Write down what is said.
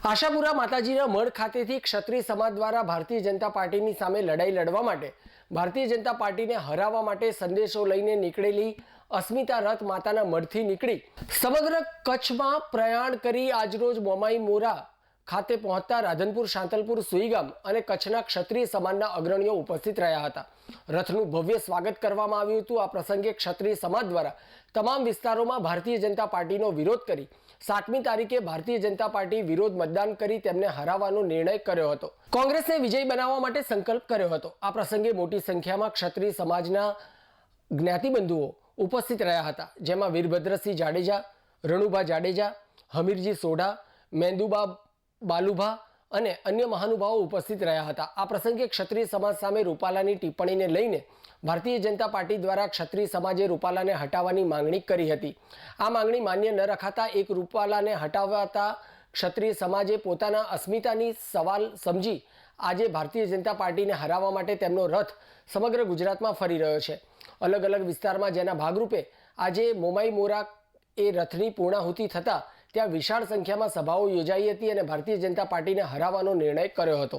આશાપુરા માતાજીના મઢ ખાતેથી ક્ષત્રિય સમાજ દ્વારા ભારતીય જનતા પાર્ટીની સામે લડાઈ લડવા માટે ભારતીય જનતા પાર્ટીને હરાવવા માટે સંદેશો લઈને નીકળેલી અસ્મિતા રથ માતાના મઢથી નીકળી સમગ્ર કચ્છમાં પ્રયાણ કરી આજરોજ મોમાઈ મોરા ખાતે પહોંચતા રાધનપુર, શાંતલપુર, સુઈગામ અને કચ્છના ક્ષત્રિય સમાજના અગ્રણીઓ ઉપસ્થિત રહ્યા હતા. રથનું ભવ્ય સ્વાગત કરવામાં આવ્યું હતું. આ પ્રસંગે ક્ષત્રિય સમાજ દ્વારા તમામ વિસ્તારોમાં ભારતીય જનતા પાર્ટીનો વિરોધ કરી, સાતમી તારીખે ભારતીય જનતા પાર્ટી વિરોધ મતદાન કરી તેમને હરાવવાનો નિર્ણય કર્યો હતો. કોંગ્રેસને વિજય બનાવવા માટે સંકલ્પ કર્યો હતો. આ પ્રસંગે મોટી સંખ્યામાં ક્ષત્રિય સમાજના જ્ઞાતિબંધુઓ ઉપસ્થિત રહ્યા હતા, જેમાં વીરભદ્રસિંહ જાડેજા, રણુભા જાડેજા, હમીરજી સોઢા, મેંદુબા બાલુભા અને અન્ય મહાનુભાવો ઉપસ્થિત રહ્યા હતા. આ પ્રસંગે ક્ષત્રિય સમાજ સામે રૂપાલાની ટિપ્પણીને લઈને ભારતીય જનતા પાર્ટી દ્વારા ક્ષત્રિય સમાજે રૂપાલાને હટાવવાની માંગણી કરી હતી. આ માંગણી માન્ય ન રખાતા એક રૂપાલાને હટાવતા ક્ષત્રિય સમાજે પોતાના અસ્મિતાની સવાલ સમજી આજે ભારતીય જનતા પાર્ટીને હરાવવા માટે તેમનો રથ સમગ્ર ગુજરાતમાં ફરી રહ્યો છે. અલગ અલગ વિસ્તારમાં જેના ભાગરૂપે આજે મોમાઈ મોરા એ રથની પૂર્ણાહુતિ થતાં ત્યાં વિશાળ સંખ્યામાં સભાઓ યોજાઈ હતી અને ભારતીય જનતા પાર્ટીને હરાવવાનો નિર્ણય કર્યો હતો.